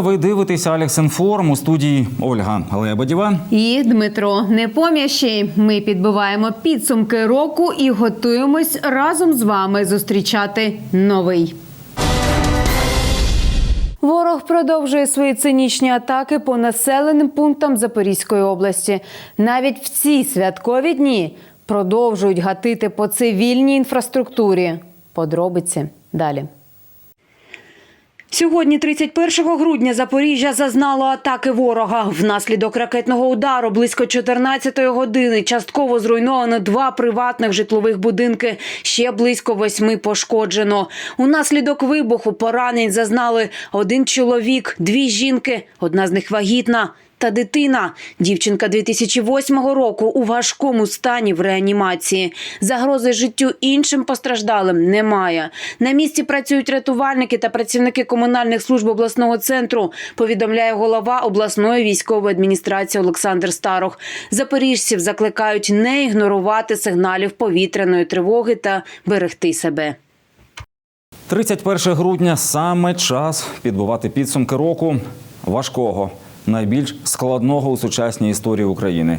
Вітаю! Ви дивитеся Алекс Інформ у студії Ольга Лебедєва. І Дмитро Непом'ящий. Ми підбиваємо підсумки року і готуємось разом з вами зустрічати новий. Ворог продовжує свої цинічні атаки по населеним пунктам Запорізької області. Навіть в ці святкові дні продовжують гатити по цивільній інфраструктурі. Подробиці далі. Сьогодні, 31 грудня, Запоріжжя зазнало атаки ворога. Внаслідок ракетного удару близько 14 години частково зруйновано два приватних житлових будинки. Ще близько восьми пошкоджено. Унаслідок вибуху поранень зазнали один чоловік, дві жінки, одна з них вагітна. Та дитина, дівчинка 2008 року у важкому стані в реанімації. Загрози життю іншим постраждалим немає. На місці працюють рятувальники та працівники комунальних служб обласного центру. Повідомляє голова обласної військової адміністрації Олександр Старох. Запоріжців закликають не ігнорувати сигналів повітряної тривоги та берегти себе. 31 грудня саме час підбивати підсумки року важкого, найбільш складного у сучасній історії України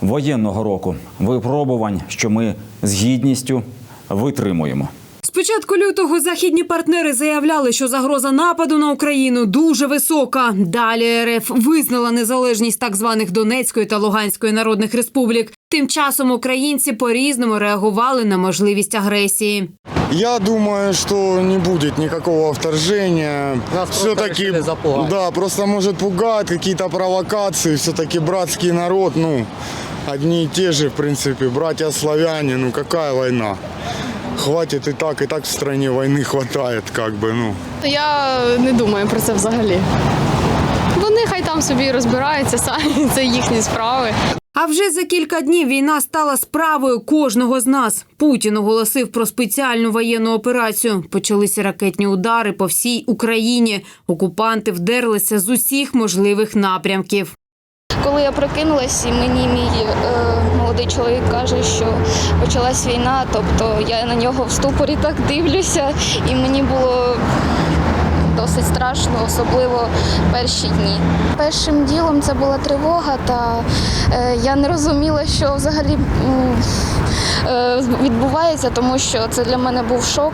воєнного року. Випробувань, що ми з гідністю витримуємо. З початку лютого західні партнери заявляли, що загроза нападу на Україну дуже висока. Далі РФ визнала незалежність так званих Донецької та Луганської народних республік. Тим часом українці по-різному реагували на можливість агресії. Я думаю, что не будет никакого вторжения. Нас Все-таки, да, просто может пугать какие-то провокации. Все-таки братский народ, ну, одни и те же, в принципе, братья славяне. Ну, какая война? Хватит и так, и так в стране войны хватает, как бы, ну. То я не думаю про це взагалі. Вони хай там собі розбираються самі, це їхні справи. А вже за кілька днів війна стала справою кожного з нас. Путін оголосив про спеціальну воєнну операцію. Почалися ракетні удари по всій Україні. Окупанти вдерлися з усіх можливих напрямків. Коли я прокинулась, і мені мій е, молодий чоловік каже, що почалась війна, тобто я на нього в ступорі так дивлюся, і мені було досить страшно, особливо перші дні. Першим ділом це була тривога, та е, я не розуміла, що взагалі е, відбувається, тому що це для мене був шок.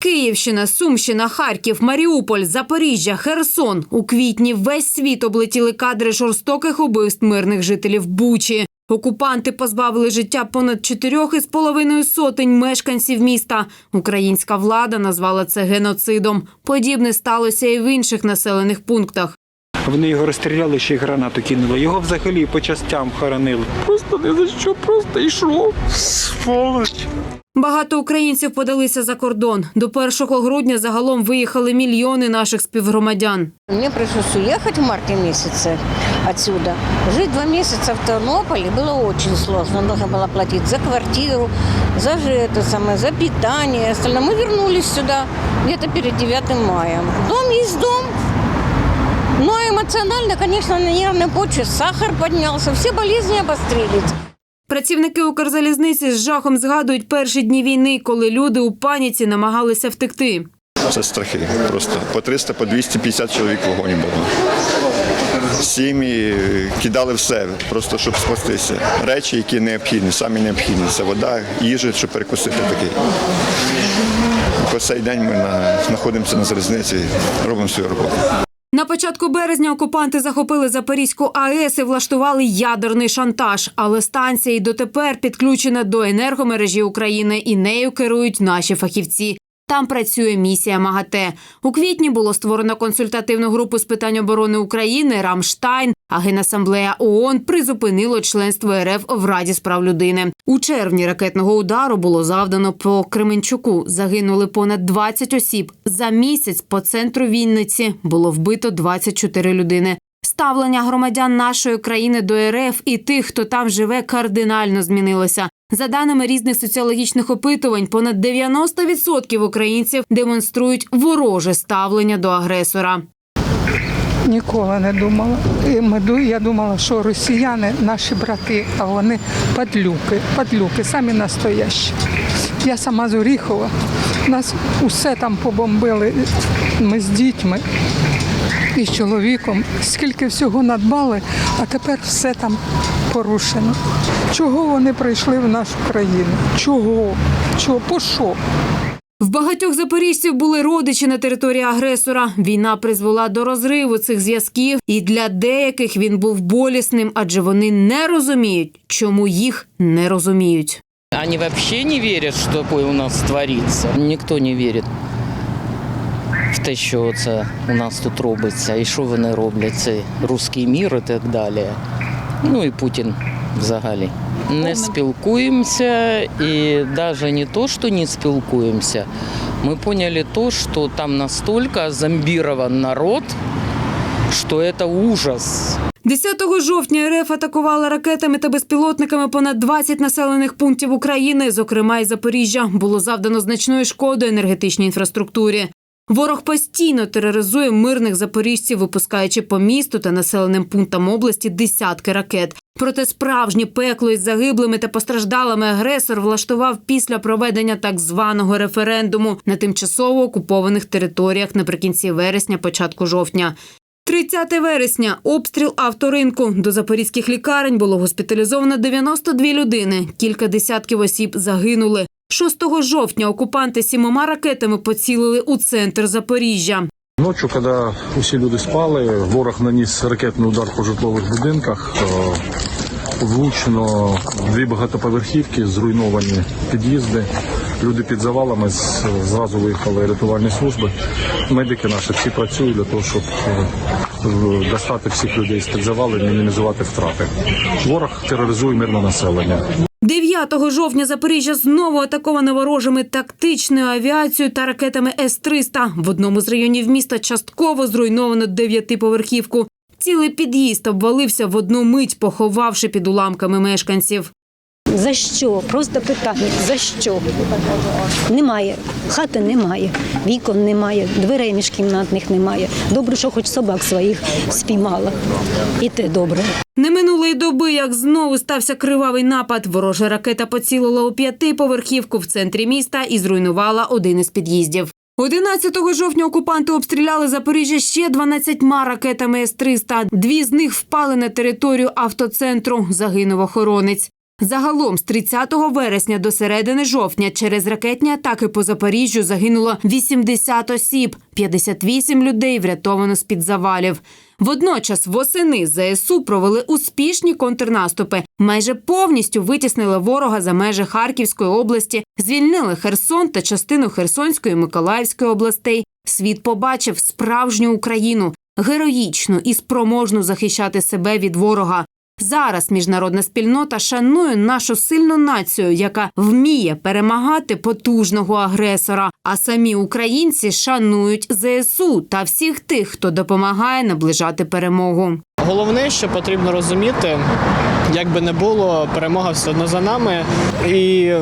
Київщина, Сумщина, Харків, Маріуполь, Запоріжжя, Херсон. У квітні весь світ облетіли кадри жорстоких убивств мирних жителів Бучі. Окупанти позбавили життя понад чотирьох із половиною сотень мешканців міста. Українська влада назвала це геноцидом. Подібне сталося і в інших населених пунктах. Вони його розстріляли, ще й гранату кинули. Його взагалі по частям хоронили. Просто не за що, просто йшов. Сволоч. Багато українців подалися за кордон. До 1 грудня загалом виїхали мільйони наших співгромадян. Мне пришлось уехать в марте месяце отсюда. Жить два месяца в Тернополе было очень сложно. Нужно было платить за квартиру, за же это самое, за питание. и Остальное. Мы вернулись сюда где-то перед 9 мая. Дом есть дом. Но эмоционально, конечно, на нервной почве сахар поднялся, все болезни обострились. Працівники Укрзалізниці з жахом згадують перші дні війни, коли люди у паніці намагалися втекти. Це страхи. Просто по 300, по 250 чоловік в вагоні було. Сім'ї кидали все, просто щоб спастися. Речі, які необхідні, самі необхідні. Це вода, їжа, щоб перекусити такий. По цей день ми знаходимося на залізниці, робимо свою роботу. На початку березня окупанти захопили Запорізьку АЕС і влаштували ядерний шантаж. Але станція й дотепер підключена до енергомережі України і нею керують наші фахівці. Там працює місія МАГАТЕ. У квітні було створено консультативну групу з питань оборони України Рамштайн. А Генасамблея ООН призупинило членство РФ в Раді з прав людини. У червні ракетного удару було завдано по Кременчуку. Загинули понад 20 осіб. За місяць по центру Вінниці було вбито 24 людини. Ставлення громадян нашої країни до РФ і тих, хто там живе, кардинально змінилося. За даними різних соціологічних опитувань, понад 90% українців демонструють вороже ставлення до агресора. Ніколи не думала. Я думала, що росіяни наші брати, а вони падлюки, падлюки, самі настоящі. Я сама з Оріхова. Нас усе там побомбили. Ми з дітьми. І з чоловіком. Скільки всього надбали, а тепер все там порушено. Чого вони прийшли в нашу країну? Чого? Чого? По що? В багатьох запоріжців були родичі на території агресора. Війна призвела до розриву цих зв'язків, і для деяких він був болісним, адже вони не розуміють, чому їх не розуміють. Они вообще не верят, что такое у нас творится. Ніхто не вірить в те, що це у нас тут робиться, і що вони роблять, це руський мір і так далі. Ну і Путін взагалі. Не спілкуємося, і навіть не то, що не спілкуємося, ми поняли то, що там настільки зомбірован народ, що це ужас. 10 жовтня РФ атакувала ракетами та безпілотниками понад 20 населених пунктів України, зокрема і Запоріжжя. Було завдано значної шкоди енергетичній інфраструктурі. Ворог постійно тероризує мирних запоріжців, випускаючи по місту та населеним пунктам області десятки ракет. Проте справжнє пекло із загиблими та постраждалими агресор влаштував після проведення так званого референдуму на тимчасово окупованих територіях наприкінці вересня, початку жовтня. 30 вересня обстріл авторинку. До запорізьких лікарень було госпіталізовано 92 людини. Кілька десятків осіб загинули. 6 жовтня окупанти сімома ракетами поцілили у центр Запоріжжя. Ночі, коли усі люди спали, ворог наніс ракетний удар по житлових будинках. Е, Влучено дві багатоповерхівки, зруйновані під'їзди. Люди під завалами зразу виїхали рятувальні служби. Медики наші всі працюють для того, щоб е, достати всіх людей з під завалів, мінімізувати втрати. Ворог тероризує мирне населення. 9 жовтня Запоріжжя знову атаковане ворожими тактичною авіацією та ракетами С-300. В одному з районів міста частково зруйновано дев'ятиповерхівку. Цілий під'їзд обвалився в одну мить, поховавши під уламками мешканців. За що? Просто питання. За що? Немає. Хати немає, вікон немає, дверей міжкімнатних немає. Добре, що хоч собак своїх спіймала. І те добре. Не минулої доби, як знову стався кривавий напад. Ворожа ракета поцілила у п'ятиповерхівку в центрі міста і зруйнувала один із під'їздів. 11 жовтня окупанти обстріляли Запоріжжя ще 12 ракетами С-300. Дві з них впали на територію автоцентру. Загинув охоронець. Загалом з 30 вересня до середини жовтня через ракетні атаки по Запоріжжю загинуло 80 осіб, 58 людей врятовано з-під завалів. Водночас восени ЗСУ провели успішні контрнаступи. Майже повністю витіснили ворога за межі Харківської області, звільнили Херсон та частину Херсонської і Миколаївської областей. Світ побачив справжню Україну, героїчну і спроможну захищати себе від ворога. Зараз міжнародна спільнота шанує нашу сильну націю, яка вміє перемагати потужного агресора. А самі українці шанують ЗСУ та всіх тих, хто допомагає наближати перемогу. Головне, що потрібно розуміти, як би не було, перемога все одно за нами. І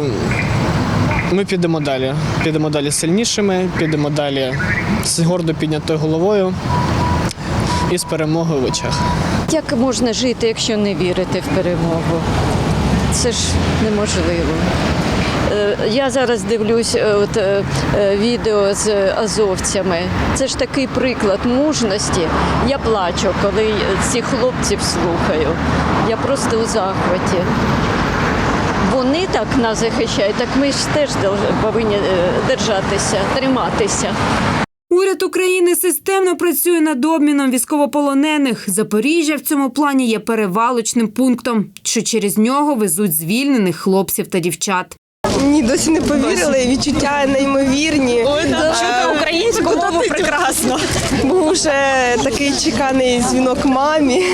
ми підемо далі. Підемо далі сильнішими, підемо далі з гордо піднятою головою і з перемогою в очах. Як можна жити, якщо не вірити в перемогу? Це ж неможливо. Е, Я зараз дивлюсь е, от, е, відео з азовцями. Це ж такий приклад мужності. Я плачу, коли цих хлопців слухаю. Я просто у захваті. Вони так нас захищають, так ми ж теж повинні держатися, триматися. Уряд України системно працює над обміном військовополонених. Запоріжжя в цьому плані є перевалочним пунктом, що через нього везуть звільнених хлопців та дівчат. Ні, досі не повірили. Відчуття неймовірні. Чути українську мову прекрасно. Був вже такий чеканий дзвінок мамі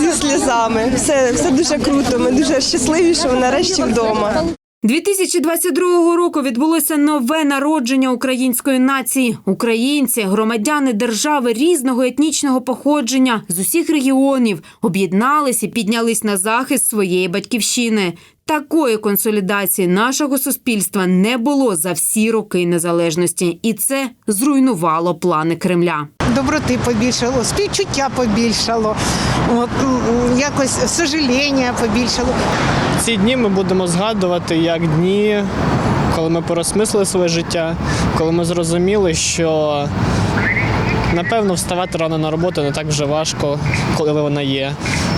зі сльозами. Все, все дуже круто. Ми дуже щасливі, що ми нарешті вдома. 2022 року відбулося нове народження української нації. Українці, громадяни держави різного етнічного походження з усіх регіонів об'єднались і піднялись на захист своєї батьківщини. Такої консолідації нашого суспільства не було за всі роки незалежності, і це зруйнувало плани Кремля. Доброти побільшало, співчуття побільшало, от, якось сожаління побільшало. Ці дні ми будемо згадувати як дні, коли ми порозмислили своє життя, коли ми зрозуміли, що Напевно, вставати рано на роботу не так вже важко, коли вона є.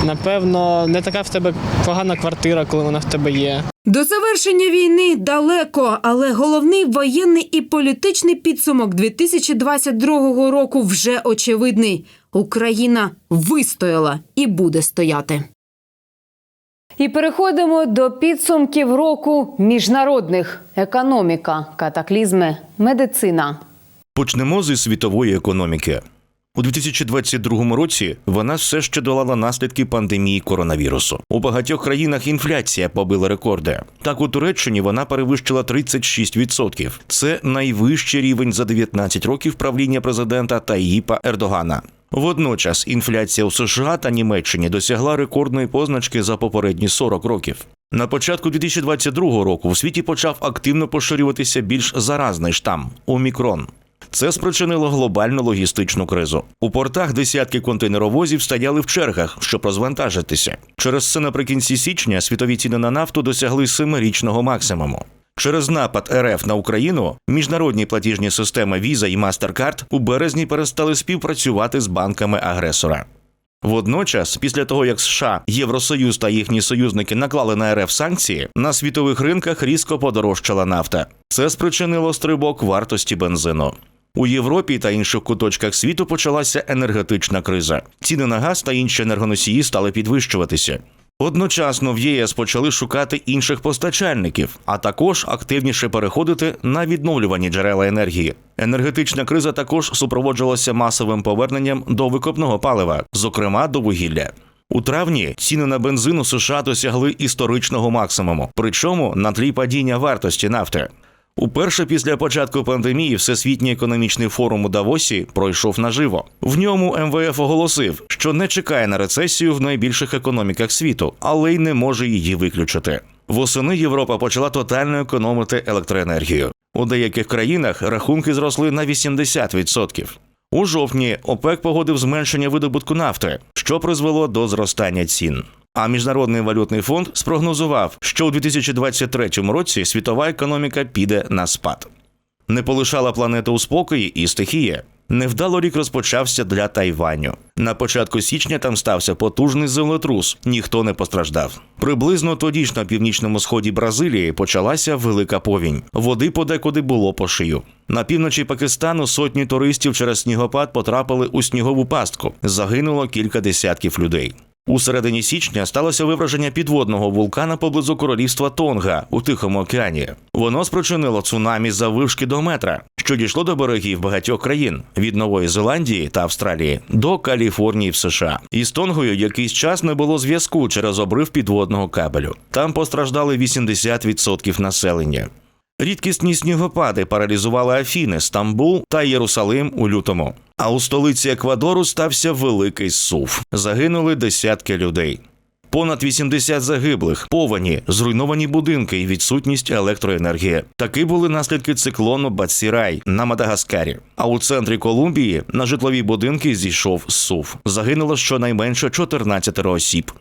Напевно, не така в тебе погана квартира, коли вона в тебе є. До завершення війни далеко, але головний воєнний і політичний підсумок 2022 року вже очевидний. Україна вистояла і буде стояти. І переходимо до підсумків року міжнародних економіка, катаклізми, медицина. Почнемо зі світової економіки. У 2022 році вона все ще долала наслідки пандемії коронавірусу. У багатьох країнах інфляція побила рекорди. Так у Туреччині вона перевищила 36%. Це найвищий рівень за 19 років правління президента Таїпа Ердогана. Водночас інфляція у США та Німеччині досягла рекордної позначки за попередні 40 років. На початку 2022 року в світі почав активно поширюватися більш заразний штам Омікрон. Це спричинило глобальну логістичну кризу. У портах десятки контейнеровозів стояли в чергах, щоб розвантажитися. Через це наприкінці січня світові ціни на нафту досягли семирічного максимуму. Через напад РФ на Україну міжнародні платіжні системи Visa і MasterCard у березні перестали співпрацювати з банками агресора. Водночас, після того як США, Євросоюз та їхні союзники наклали на РФ санкції, на світових ринках різко подорожчала нафта. Це спричинило стрибок вартості бензину. У Європі та інших куточках світу почалася енергетична криза. Ціни на газ та інші енергоносії стали підвищуватися. Одночасно в ЄС почали шукати інших постачальників, а також активніше переходити на відновлювані джерела енергії. Енергетична криза також супроводжувалася масовим поверненням до викопного палива, зокрема до вугілля. У травні ціни на бензин у США досягли історичного максимуму, причому на тлі падіння вартості нафти. Уперше після початку пандемії Всесвітній економічний форум у Давосі пройшов наживо. В ньому МВФ оголосив, що не чекає на рецесію в найбільших економіках світу, але й не може її виключити. Восени Європа почала тотально економити електроенергію. У деяких країнах рахунки зросли на 80%. У жовтні ОПЕК погодив зменшення видобутку нафти, що призвело до зростання цін. А міжнародний валютний фонд спрогнозував, що у 2023 році світова економіка піде на спад. Не полишала планету у спокої і стихія. Невдало рік розпочався для Тайваню. На початку січня там стався потужний землетрус, ніхто не постраждав. Приблизно тоді ж на північному сході Бразилії почалася велика повінь. Води подекуди було по шию. На півночі Пакистану сотні туристів через снігопад потрапили у снігову пастку. Загинуло кілька десятків людей. У середині січня сталося вивраження підводного вулкана поблизу королівства Тонга у Тихому океані. Воно спричинило цунамі заввишки до метра, що дійшло до берегів багатьох країн від Нової Зеландії та Австралії до Каліфорнії в США. Із Тонгою якийсь час не було зв'язку через обрив підводного кабелю. Там постраждали 80% населення. Рідкісні снігопади паралізували Афіни, Стамбул та Єрусалим у лютому. А у столиці Еквадору стався великий сув. Загинули десятки людей. Понад 80 загиблих, повені, зруйновані будинки і відсутність електроенергії. Такі були наслідки циклону Бацірай на Мадагаскарі. А у центрі Колумбії на житлові будинки зійшов сув. Загинуло щонайменше 14 осіб.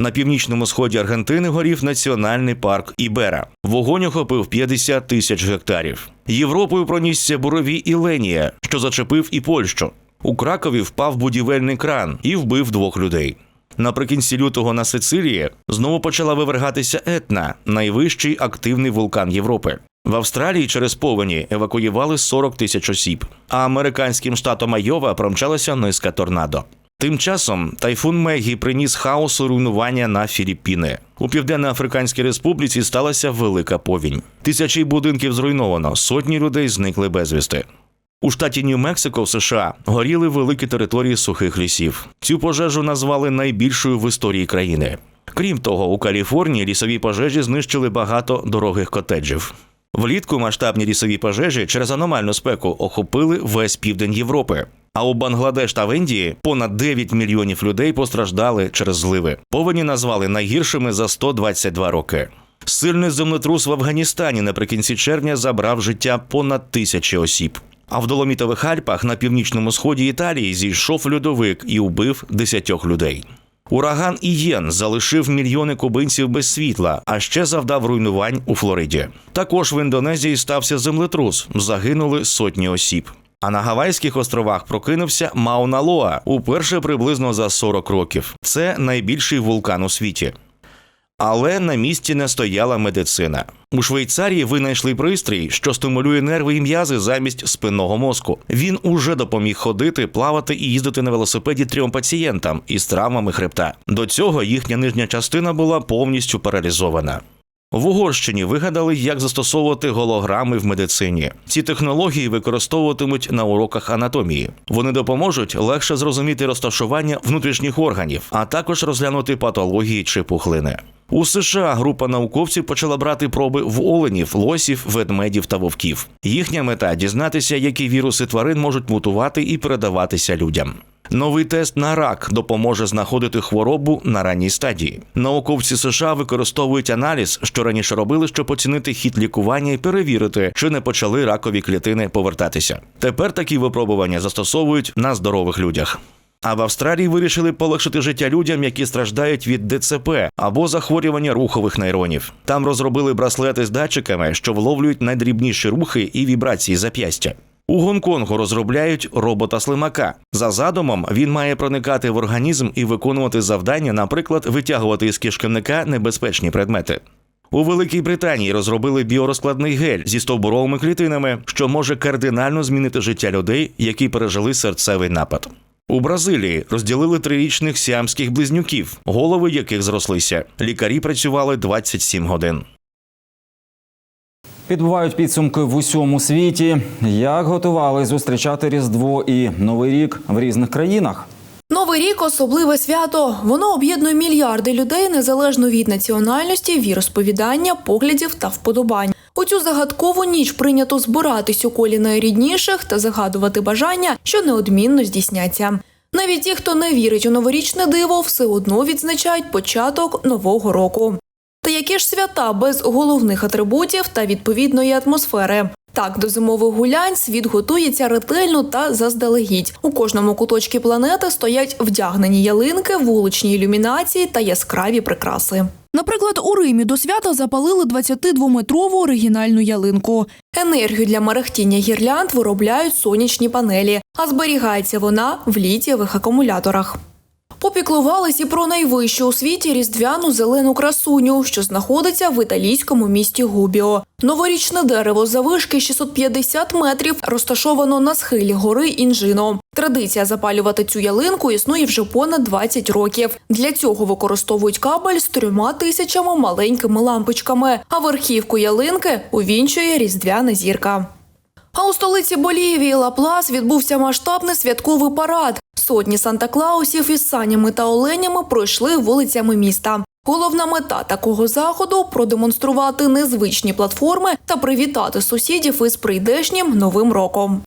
На північному сході Аргентини горів національний парк Ібера. Вогонь охопив 50 тисяч гектарів. Європою пронісся бурові Іленія, що зачепив і Польщу. У Кракові впав будівельний кран і вбив двох людей. Наприкінці лютого на Сицилії знову почала вивергатися Етна, найвищий активний вулкан Європи. В Австралії через повені евакуювали 40 тисяч осіб, а американським штатом Айова промчалася низка торнадо. Тим часом тайфун Мегі приніс хаос і руйнування на Філіппіни. У Південно-Африканській Республіці сталася велика повінь. Тисячі будинків зруйновано, сотні людей зникли безвісти. У штаті Нью-Мексико в США горіли великі території сухих лісів. Цю пожежу назвали найбільшою в історії країни. Крім того, у Каліфорнії лісові пожежі знищили багато дорогих котеджів. Влітку масштабні лісові пожежі через аномальну спеку охопили весь південь Європи. А у Бангладеш та в Індії понад 9 мільйонів людей постраждали через зливи. Повені назвали найгіршими за 122 роки. Сильний землетрус в Афганістані наприкінці червня забрав життя понад тисячі осіб. А в Доломітових Альпах на північному сході Італії зійшов льодовик і убив десятьох людей. Ураган Ієн залишив мільйони кубинців без світла, а ще завдав руйнувань у Флориді. Також в Індонезії стався землетрус, загинули сотні осіб. А на Гавайських островах прокинувся Мауна Лоа уперше приблизно за 40 років. Це найбільший вулкан у світі. Але на місці не стояла медицина. У Швейцарії винайшли пристрій, що стимулює нерви і м'язи замість спинного мозку. Він уже допоміг ходити, плавати і їздити на велосипеді трьом пацієнтам із травмами хребта. До цього їхня нижня частина була повністю паралізована. В Угорщині вигадали, як застосовувати голограми в медицині. Ці технології використовуватимуть на уроках анатомії. Вони допоможуть легше зрозуміти розташування внутрішніх органів, а також розглянути патології чи пухлини. У США група науковців почала брати проби в оленів, лосів, ведмедів та вовків. Їхня мета дізнатися, які віруси тварин можуть мутувати і передаватися людям. Новий тест на рак допоможе знаходити хворобу на ранній стадії. Науковці США використовують аналіз, що раніше робили, щоб оцінити хід лікування і перевірити, чи не почали ракові клітини повертатися. Тепер такі випробування застосовують на здорових людях. А в Австралії вирішили полегшити життя людям, які страждають від ДЦП або захворювання рухових нейронів. Там розробили браслети з датчиками, що вловлюють найдрібніші рухи і вібрації зап'ястя. У Гонконгу розробляють робота слимака. За задумом він має проникати в організм і виконувати завдання, наприклад, витягувати із кишківника небезпечні предмети. У Великій Британії розробили біорозкладний гель зі стовбуровими клітинами, що може кардинально змінити життя людей, які пережили серцевий напад. У Бразилії розділили трирічних сіамських близнюків, голови яких зрослися. Лікарі працювали 27 годин. Підбувають підсумки в усьому світі. Як готували зустрічати Різдво і Новий рік в різних країнах? Новий рік особливе свято. Воно об'єднує мільярди людей незалежно від національності, віросповідання, поглядів та вподобань. У цю загадкову ніч прийнято збиратись у колі найрідніших та загадувати бажання, що неодмінно здійсняться. Навіть ті, хто не вірить у новорічне диво, все одно відзначають початок нового року. Та які ж свята без головних атрибутів та відповідної атмосфери? Так, до зимових гулянь світ готується ретельно та заздалегідь. У кожному куточці планети стоять вдягнені ялинки, вуличні ілюмінації та яскраві прикраси. Наприклад, у Римі до свята запалили 22-метрову оригінальну ялинку. Енергію для мерехтіння гірлянд виробляють сонячні панелі, а зберігається вона в літієвих акумуляторах. Попіклувались і про найвищу у світі різдвяну зелену красуню, що знаходиться в італійському місті Губіо. Новорічне дерево завишки 650 метрів розташовано на схилі гори Інжино. Традиція запалювати цю ялинку існує вже понад 20 років. Для цього використовують кабель з трьома тисячами маленькими лампочками, а верхівку ялинки увінчує різдвяна зірка. А у столиці Болівії Лаплас відбувся масштабний святковий парад. Сотні Санта-Клаусів із санями та оленями пройшли вулицями міста. Головна мета такого заходу продемонструвати незвичні платформи та привітати сусідів із прийдешнім новим роком.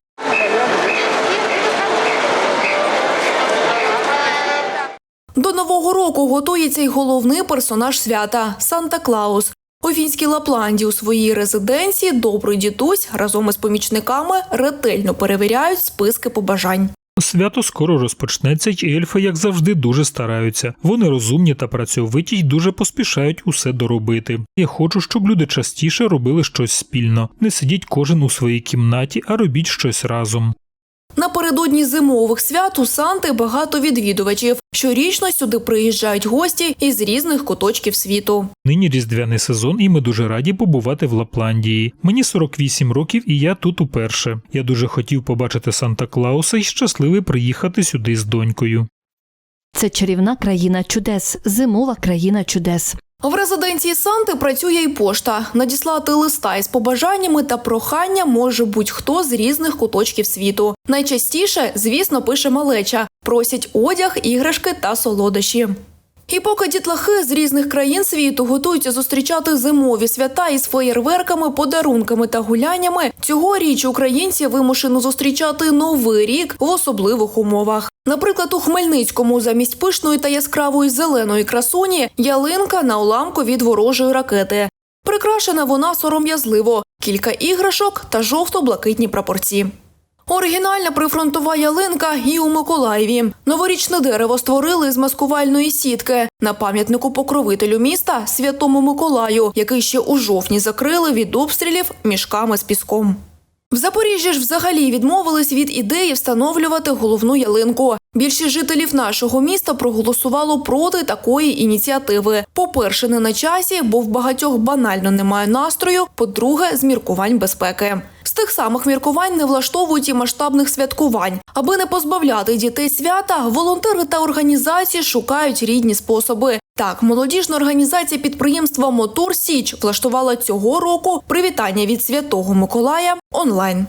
До нового року готується й головний персонаж свята Санта Клаус. У фінській Лапланді у своїй резиденції добрий дідусь разом із помічниками ретельно перевіряють списки побажань. Свято скоро розпочнеться, й ельфи, як завжди, дуже стараються. Вони розумні та працьовиті й дуже поспішають усе доробити. Я хочу, щоб люди частіше робили щось спільно. Не сидіть кожен у своїй кімнаті, а робіть щось разом. Напередодні зимових свят у Санти багато відвідувачів. Щорічно сюди приїжджають гості із різних куточків світу. Нині різдвяний сезон, і ми дуже раді побувати в Лапландії. Мені 48 років, і я тут уперше. Я дуже хотів побачити Санта Клауса і щасливий приїхати сюди з донькою. Це чарівна країна чудес, зимова країна чудес. В резиденції Санти працює і пошта. Надіслати листа із побажаннями та прохання може будь-хто з різних куточків світу. Найчастіше, звісно, пише малеча, просять одяг, іграшки та солодощі. І поки дітлахи з різних країн світу готуються зустрічати зимові свята із феєрверками, подарунками та гуляннями, цьогоріч українці вимушено зустрічати новий рік в особливих умовах. Наприклад, у Хмельницькому замість пишної та яскравої зеленої красуні ялинка на уламку від ворожої ракети. Прикрашена вона сором'язливо, кілька іграшок та жовто-блакитні прапорці. Оригінальна прифронтова ялинка і у Миколаєві. Новорічне дерево створили з маскувальної сітки на пам'ятнику покровителю міста Святому Миколаю, який ще у жовтні закрили від обстрілів мішками з піском. В Запоріжжі ж взагалі відмовились від ідеї встановлювати головну ялинку. Більшість жителів нашого міста проголосувало проти такої ініціативи. По-перше, не на часі, бо в багатьох банально немає настрою. По-друге, з міркувань безпеки. З тих самих міркувань не влаштовують і масштабних святкувань. Аби не позбавляти дітей свята, волонтери та організації шукають рідні способи. Так, молодіжна організація підприємства Мотор Січ влаштувала цього року привітання від Святого Миколая онлайн.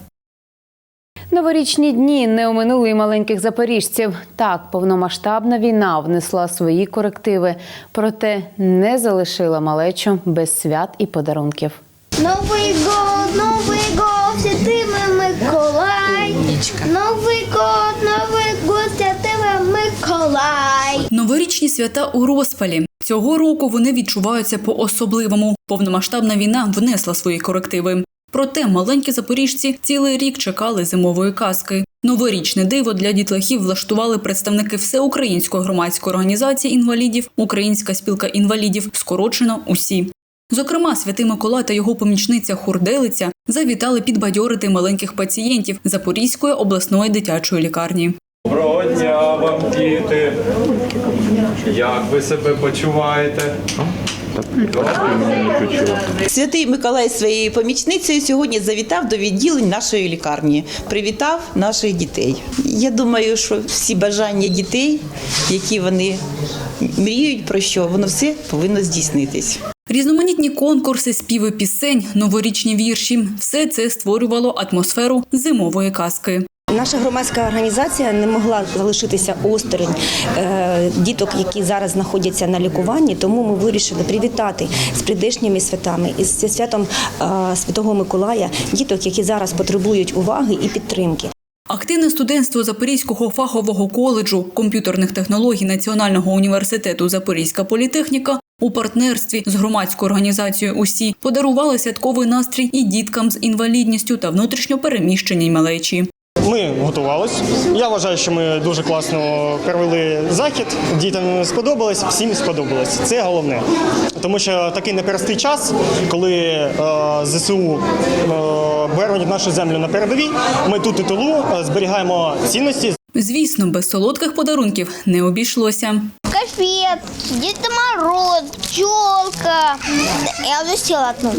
Новорічні дні не оминули й маленьких запоріжців. Так, повномасштабна війна внесла свої корективи, проте не залишила малечу без свят і подарунків. Новий год, новий год, святиме Миколай. Новий год, новий год, святиме Миколай. Новорічні свята у розпалі. Цього року вони відчуваються по-особливому. Повномасштабна війна внесла свої корективи. Проте маленькі запоріжці цілий рік чекали зимової казки. Новорічне диво для дітлахів влаштували представники всеукраїнської громадської організації інвалідів, Українська спілка інвалідів, скорочено усі. Зокрема, святий Миколай та його помічниця Хурделиця завітали підбадьорити маленьких пацієнтів Запорізької обласної дитячої лікарні. Доброго дня вам, діти. Як ви себе почуваєте? Святий Миколай своєю помічницею сьогодні завітав до відділень нашої лікарні, привітав наших дітей. Я думаю, що всі бажання дітей, які вони мріють про що, воно все повинно здійснитись. Різноманітні конкурси, співи пісень, новорічні вірші все це створювало атмосферу зимової казки. Наша громадська організація не могла залишитися осторонь е, діток, які зараз знаходяться на лікуванні. Тому ми вирішили привітати з прийдешніми святами і з святом е, Святого Миколая діток, які зараз потребують уваги і підтримки. Активне студентство Запорізького фахового коледжу комп'ютерних технологій Національного університету Запорізька політехніка у партнерстві з громадською організацією УСІ подарували святковий настрій і діткам з інвалідністю та внутрішньо переміщеній малечі. Ми готувалися. Я вважаю, що ми дуже класно провели захід. Дітям сподобалось, всім сподобалось. Це головне. Тому що такий непростий час, коли е, ЗСУ е, беруть нашу землю на передовій. Ми тут у тилу е, зберігаємо цінності. Звісно, без солодких подарунків не обійшлося. Конфет, Дед Мороз, пчелка. Я одну.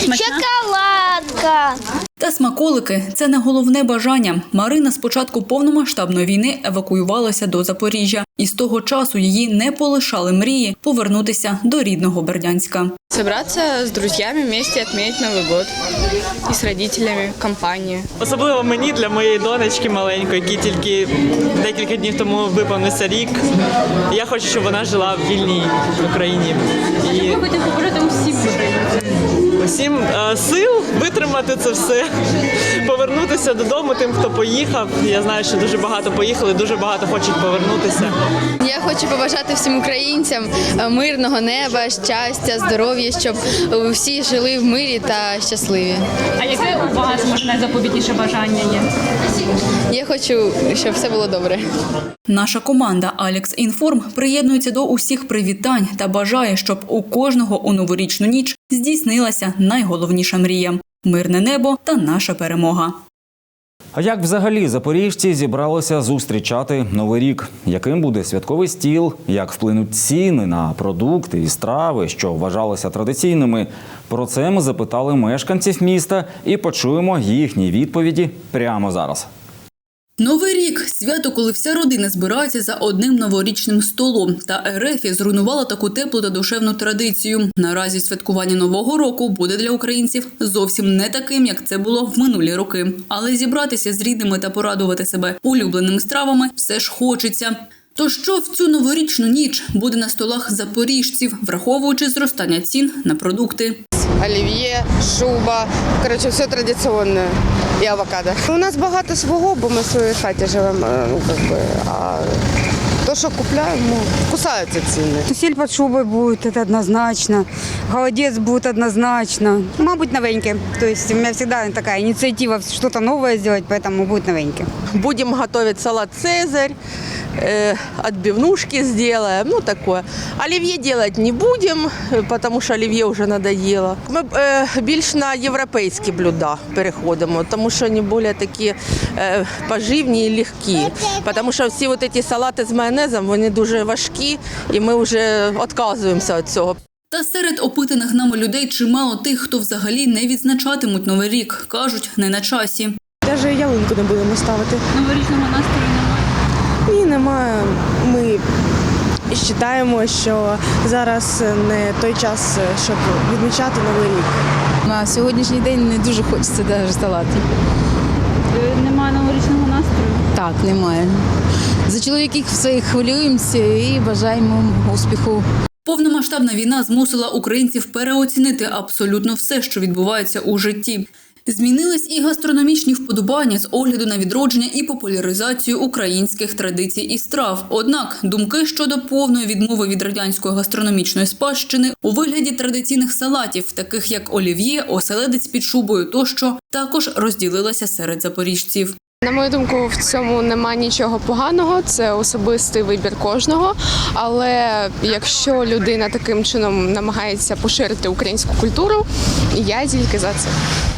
Шоколадка. Та смаколики це не головне бажання. Марина з початку повномасштабної війни евакуювалася до Запоріжжя, і з того часу її не полишали мрії повернутися до рідного Бердянська. Собраться с друзьями вместе отметить Новый год. И с родителями, компании. Особливо мені для моєї донечки маленької, якій тільки декілька днів тому виповнився рік. Я хочу, щоб вона жила в вільній Україні. І хотим побажати усім усім е, сил витримати це все, повернутися додому тим, хто поїхав. Я знаю, що дуже багато поїхали, дуже багато хочуть повернутися. Я хочу побажати всім українцям е, мирного неба, щастя, здоров'я, щоб всі жили в мирі та щасливі. А яке у вас може найзаповітніше бажання є? Я хочу, щоб все було добре. Наша команда Алекс Інформ приєднується до усіх привітань та бажає, щоб у кожного у новорічну ніч здійснилася найголовніша мрія мирне небо та наша перемога. А як взагалі запоріжці зібралися зустрічати новий рік? Яким буде святковий стіл? Як вплинуть ціни на продукти і страви, що вважалися традиційними? Про це ми запитали мешканців міста і почуємо їхні відповіді прямо зараз. Новий рік свято, коли вся родина збирається за одним новорічним столом. Та РФ зруйнувала таку теплу та душевну традицію. Наразі святкування нового року буде для українців зовсім не таким, як це було в минулі роки. Але зібратися з рідними та порадувати себе улюбленими стравами все ж хочеться. То що в цю новорічну ніч буде на столах запоріжців, враховуючи зростання цін на продукти? Олів'є, шуба. Коротше, все традиційне. І авокадо. У нас багато свого, бо ми в своїй хаті живемо. Ну, как а То, что купляем, ну, кусаются цены. Сіль під шубою буде, це однозначно. Холодець буде однозначно. Мабуть, новеньке. Тобто у мене завжди така ініціатива щось нове зробити, тому буде новеньке. Будем готовить салат «Цезарь», э, отбивнушки сделаем, ну такое. Оливье делать не будем, э, потому что оливье уже надоело. Ми е, більш на європейські блюда переходимо, тому що вони більш такі е, поживні і легкі. Тому що всі от ці салати з майонезом, вони дуже важкі, і ми вже відказуємося від цього. Та серед опитаних нами людей чимало тих, хто взагалі не відзначатимуть новий рік, кажуть, не на часі. Навіть ялинку не будемо ставити. Новорічного настрою немає. Ні, немає. Ми вважаємо, що зараз не той час, щоб відмічати новий рік. На сьогоднішній день не дуже хочеться навіть салатів. Немає новорічного настрою. Так, немає. Чоловіків своїх хвилюємося і бажаємо успіху. Повномасштабна війна змусила українців переоцінити абсолютно все, що відбувається у житті. Змінились і гастрономічні вподобання з огляду на відродження і популяризацію українських традицій і страв. Однак думки щодо повної відмови від радянської гастрономічної спадщини у вигляді традиційних салатів, таких як олів'є, оселедець під шубою тощо, також розділилися серед запоріжців. На мою думку, в цьому немає нічого поганого, це особистий вибір кожного. Але якщо людина таким чином намагається поширити українську культуру, я тільки за це.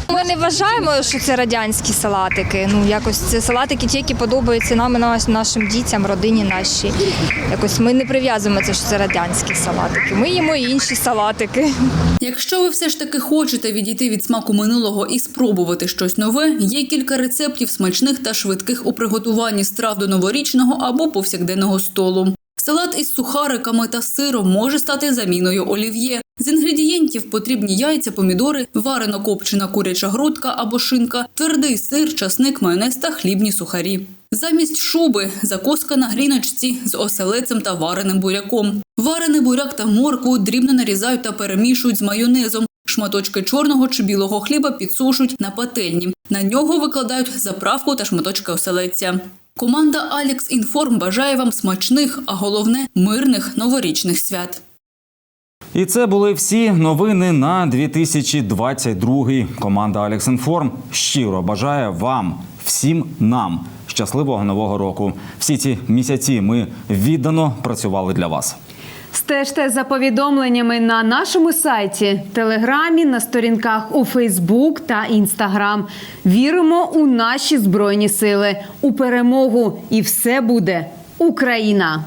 Ми не вважаємо, що це радянські салатики. Ну якось це салатики, ті, які подобаються нам, і нашим дітям, родині нашій. Якось ми не прив'язуємо це, що це радянські салатики. Ми їмо і інші салатики. Якщо ви все ж таки хочете відійти від смаку минулого і спробувати щось нове, є кілька рецептів смачних та швидких у приготуванні страв до новорічного або повсякденного столу. Салат із сухариками та сиром може стати заміною олів'є. З інгредієнтів потрібні яйця, помідори, варено копчена куряча грудка або шинка, твердий сир, часник, майонез та хлібні сухарі. Замість шуби закоска на гріночці з оселецем та вареним буряком. Варений буряк та моркву дрібно нарізають та перемішують з майонезом. Шматочки чорного чи білого хліба підсушують на пательні. На нього викладають заправку та шматочки оселедця. Команда Алекс Інформ бажає вам смачних, а головне мирних новорічних свят. І це були всі новини на 2022. Команда Алексінформ щиро бажає вам, всім нам щасливого нового року. Всі ці місяці ми віддано працювали для вас. Стежте за повідомленнями на нашому сайті, телеграмі, на сторінках у Фейсбук та Інстаграм. Віримо у наші збройні сили, у перемогу, і все буде Україна.